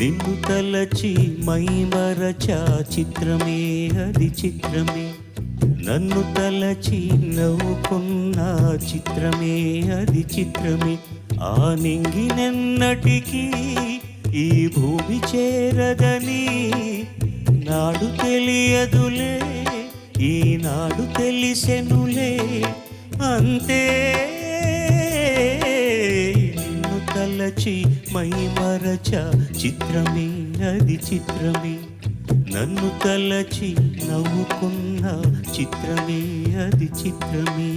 నిన్ను తలచి మైమరచా చిత్రమే అది చిత్రమే. నన్ను తలచి నవ్వుకున్న చిత్రమే అది చిత్రమే. ఆ నింగినెన్నటికీ ఈ భూమి చేరదని నాడు తెలియదులే ఈనాడు తెలిసెనులే. అంతే నిలచి మైమరచ చిత్రమే అది చిత్రమే. నన్ను తలచి నవ్వుకున్న చిత్రమే అది చిత్రమే.